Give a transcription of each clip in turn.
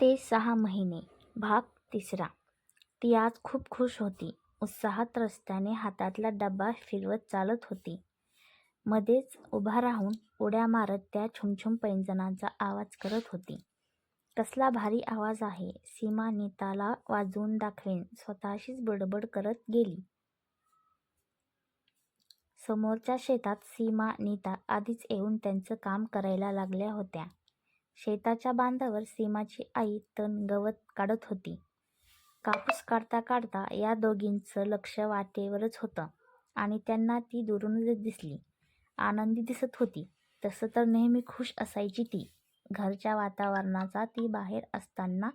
ते सहा महिने भाग तिसरा ती आज खूप खुश होती. उत्साहात रस्त्याने हातातला डबा फिरवत चालत होती. मध्येच उभा राहून उड्या मारत त्या छुमछुम पैंजणांचा आवाज करत होती. कसला भारी आवाज आहे. सीमा नीताला वाजवून दाखवेन स्वतःशीच बडबड करत गेली. समोरच्या शेतात सीमा नीता आधीच येऊन त्यांचं काम करायला लागल्या होत्या. शेताच्या बांधावर सीमाची आई तण गवत काढत होती. कापूस काढता काढता या दोघींचं लक्ष वाटेवरच होतं आणि त्यांना ती दुरूनच दिसली. आनंदी दिसत होती. तसं तर नेहमी खुश असायची ती. घरच्या वातावरणाचा ती बाहेर असताना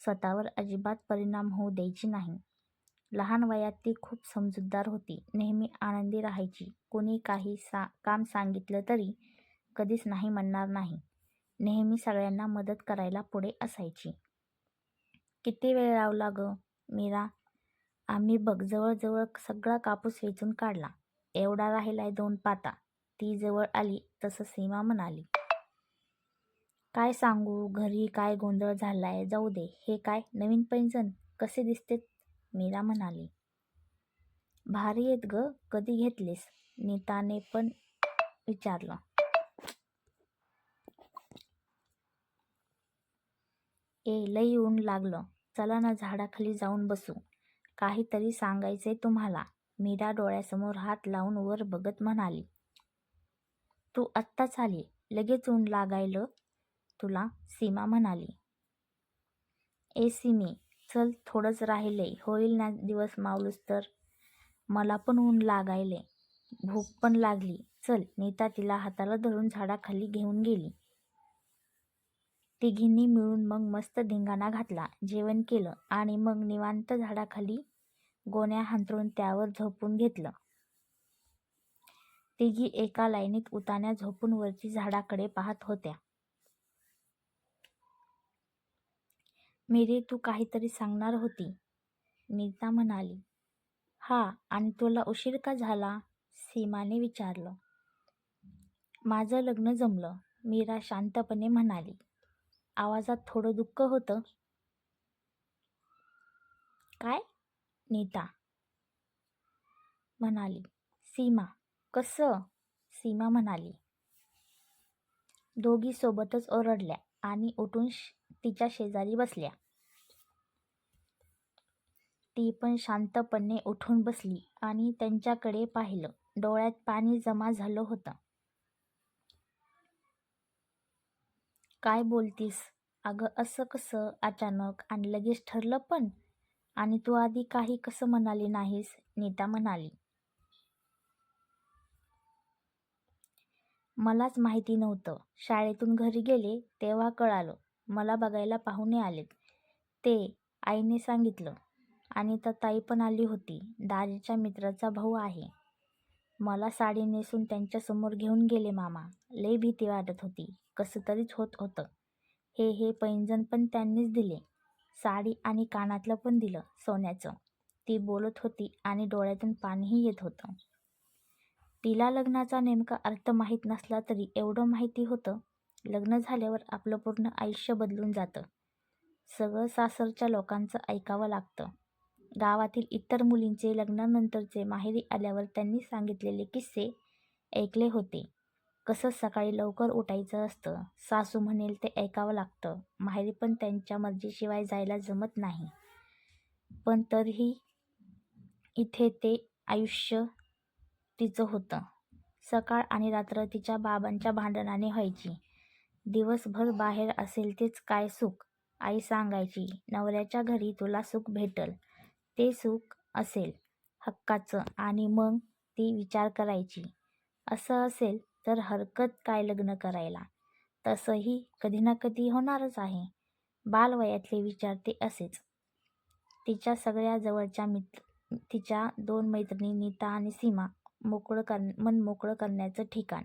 स्वतःवर अजिबात परिणाम होऊ द्यायची नाही. लहान वयात ती खूप समजूतदार होती. नेहमी आनंदी राहायची. कुणी काही सा काम सांगितलं तरी कधीच नाही म्हणणार नाही. नेहमी सगळ्यांना मदत करायला पुढे असायची. किती वेळ लावला गं मीरा? आम्ही बघ जवळजवळ सगळा कापूस वेचून काढला. एवढा राहिलाय दोन पाता. ती जवळ आली तसं सीमा म्हणाली. काय सांगू घरी काय गोंधळ झालाय जाऊ दे. हे काय नवीन पैंजण? कसे दिसते मीरा म्हणाली. भारी आहेत गं. कधी घेतलेस? नीताने पण विचारलं. ए लई ऊन लागलं. चला ना झाडाखाली जाऊन बसू. काहीतरी सांगायचंय तुम्हाला. मीरा डोळ्यासमोर हात लावून वर बघत म्हणाली. तू आत्ताच आली. लगेच ऊन लागायलं तुला? सीमा म्हणाली. ए सिमी चल थोडंच राहिले होईल ना दिवस मावलूस तर. मला पण ऊन लागायले भूक पण लागली. चल. नीता तिला हाताला धरून झाडाखाली घेऊन गेली. तिघींनी मिळून मग मस्त धिंगाणा घातला. जेवण केलं आणि मग निवांत झाडाखाली गोण्या हांतरून त्यावर झोपून घेतलं. तिघी एका लाईनीत उताण्या झोपून वरती झाडाकडे पाहत होत्या. मेरे तू काहीतरी सांगणार होती. नीता म्हणाली. हा आणि तुला उशीर का झाला? सीमाने विचारलं. माझं लग्न जमलं. मीरा शांतपणे म्हणाली. आवाजात थोडं दुःख होतं. काय? नीता म्हणाली. सीमा, कसं? सीमा म्हणाली. दोघी सोबतच ओरडल्या आणि उठून तिच्या शेजारी बसल्या. ती पण शांतपणे उठून बसली आणि त्यांच्याकडे पाहिलं. डोळ्यात पाणी जमा झालं होतं. काय बोलतीस? अगं असं कसं अचानक आणि लगेच ठरलं पण? आणि तू आधी काही कसं म्हणाली नाहीस? नीता म्हणाली. मलाच माहिती नव्हतं. शाळेतून घरी गेले तेव्हा कळालं. मला बघायला पाहुणे आलेत ते आईने सांगितलं. आणि तर ताई पण आली होती. दाजीच्या मित्राचा भाऊ आहे. मला साडी नेसून त्यांच्यासमोर घेऊन गेले मामा. लई भीती वाटत होती. कसं तरीच होत होतं. हे हे पैंजण पण त्यांनीच दिले. साडी आणि कानातलं पण दिलं सोन्याचं. ती बोलत होती आणि डोळ्यातून पाणीही येत होतं. तिला लग्नाचा नेमका अर्थ माहीत नसला तरी एवढं माहिती होतं, लग्न झाल्यावर आपलं पूर्ण आयुष्य बदलून जातं. सगळं सासरच्या लोकांचं ऐकावं लागतं. गावातील इतर मुलींचे लग्नानंतरचे माहेरी आल्यावर त्यांनी सांगितलेले किस्से ऐकले होते. कसं सकाळी लवकर उठायचं असतं. सासू म्हणेल ते ऐकावं लागतं. माहेरी पण त्यांच्या मर्जीशिवाय जायला जमत नाही. पण तरीही इथे ते आयुष्य तिचं होतं. सकाळ आणि रात्र तिच्या बाबांच्या भांडणाने व्हायची. दिवसभर बाहेर असेल तेच काय सुख. आई सांगायची, नवऱ्याच्या घरी तुला सुख भेटल. ते सुख असेल हक्काचं आणि मग ती विचार करायची, असं असेल तर हरकत काय लग्न करायला. तसंही कधी ना कधी होणारच आहे. बालवयातले विचार ते असेच. तिच्या सगळ्या जवळच्या तिच्या दोन मैत्रिणी नीता आणि सीमा मन मोकळं करण्याचं ठिकाण.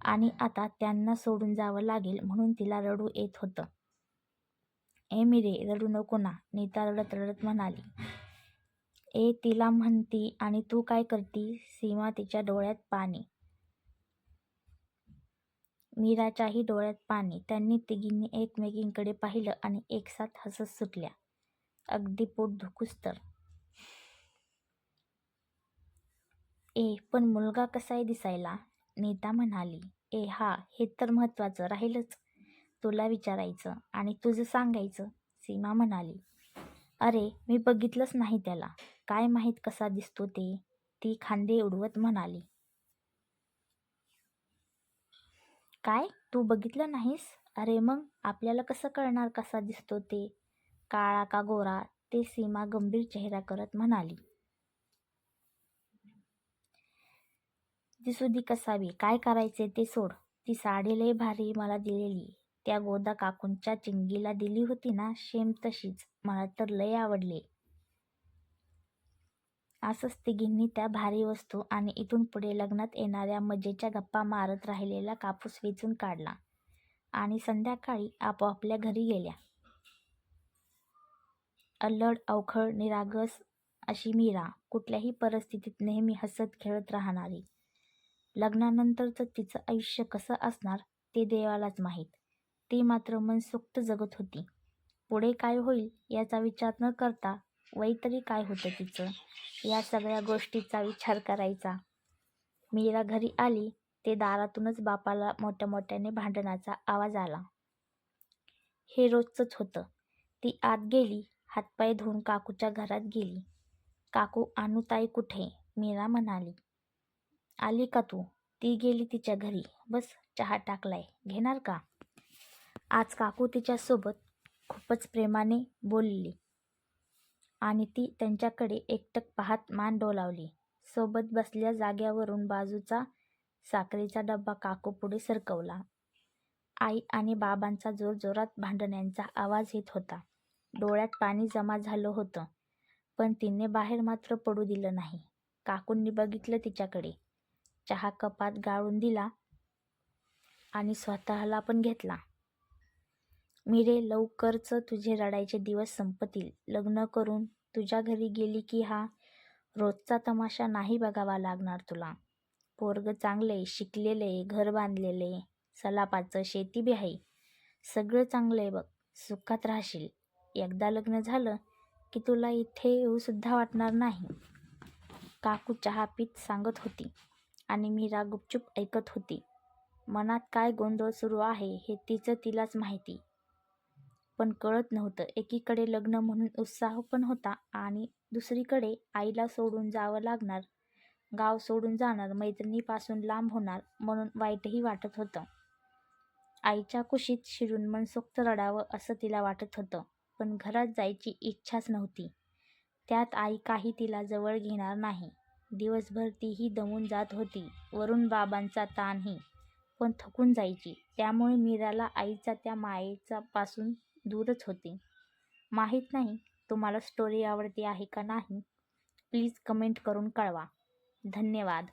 आणि आता त्यांना सोडून जावं लागेल म्हणून तिला रडू येत होतं. ए मीरे रडू नको ना, नीता रडत रडत म्हणाली. ए तिला म्हणती आणि तू काय करती? सीमा तिच्या डोळ्यात पाणी. मीराच्याही डोळ्यात पाणी. त्यांनी तिघींनी एकमेकींकडे पाहिलं आणि एकसाथ हसत सुटल्या. अगदी पोट धुकूस तर. ए पण मुलगा कसाय दिसायला? नीता म्हणाली. ए हा हे तर महत्वाचं राहीलच. तुला विचारायचं आणि तुझं सांगायचं सीमा म्हणाली. अरे मी बघितलंच नाही त्याला. काय माहीत कसा दिसतो ते ती खांदे उडवत म्हणाली. काय? तू बघितलं नाहीस? अरे मग आपल्याला कसं कळणार कसा दिसतो ते? काळा का गोरा? ते सीमा गंभीर चेहरा करत म्हणाली. दिसू दी कसावी काय करायचे ते सोड. ती साडी लय भारी मला दिलेली. त्या गोदा काकूंच्या चिंगीला दिली होती ना शेम तशीच. मला तर लय आवडली. असंच तिघींनी त्या भारी वस्तू आणि इथून पुढे लग्नात येणाऱ्या मजेच्या गप्पा मारत राहिलेला कापूस वेचून काढला आणि संध्याकाळी आपापल्या घरी गेल्या. अल्लड अवखळ निरागस अशी मीरा कुठल्याही परिस्थितीत नेहमी हसत खेळत राहणारी. लग्नानंतरचं तिचं आयुष्य कसं असणार ते देवालाच माहीत. ती मात्र मनसोक्त जगत होती. पुढे काय होईल याचा विचार न करता वय तरी काय होतं तिचं? या सगळ्या गोष्टीचा विचार करायचा. मीरा घरी आली ते दारातूनच बापाला मोठ्या मोठ्याने भांडणाचा आवाज आला. हे रोजचंच होतं. ती आत गेली हातपाय धुवून काकूच्या घरात गेली. काकू अनुताई कुठे? मीरा म्हणाली. आली का तू? ती गेली तिच्या घरी. बस चहा टाकलाय. घेणार का? आज काकू तिच्यासोबत खूपच प्रेमाने बोलली आणि ती त्यांच्याकडे एकटक पाहत मान डोलावली. सोबत बसल्या जाग्यावरून बाजूचा साखरेचा डब्बा काकू पुढे सरकवला. आई आणि बाबांचा जोरजोरात भांडण्यांचा आवाज येत होता. डोळ्यात पाणी जमा झालं होतं पण तिने बाहेर मात्र पडू दिलं नाही. काकूंनी बघितलं तिच्याकडे. चहा कपात गाळून दिला आणि स्वतःला पण घेतला. मिरे लवकरच तुझे रडायचे दिवस संपतील. लग्न करून तुझ्या घरी गेली की हा रोजचा तमाशा नाही बघावा लागणार तुला. पोरग चांगले शिकलेले घर बांधलेले सलापाचं शेती बी आहे. सगळं चांगलं आहे बघ. सुखात राहशील. एकदा लग्न झालं की तुला इथे येऊसुद्धा वाटणार नाही. काकू चहा पीत सांगत होती आणि मीरा गुपचूप ऐकत होती. मनात काय गोंधळ सुरू आहे हे तिचं तिलाच माहिती. पण कळत नव्हतं. एकीकडे लग्न म्हणून उत्साह पण होता आणि दुसरीकडे आईला सोडून जावं लागणार गाव सोडून जाणार मैत्रिणीपासून लांब होणार म्हणून वाईटही वाटत होतं. आईच्या कुशीत शिरून मनसोक्त रडावं असं तिला वाटत होतं पण घरात जायची इच्छाच नव्हती. त्यात आई काही तिला जवळ घेणार नाही. दिवसभर तीही दमून जात होती. वरून बाबांचा ताणही पण थकून जायची. त्यामुळे मीराला आईचा त्या मायेचा पासून दूरच होती. माहीत नाही तुम्हाला स्टोरी आवडते आहे का नाही प्लीज कमेंट करून कळवा. धन्यवाद.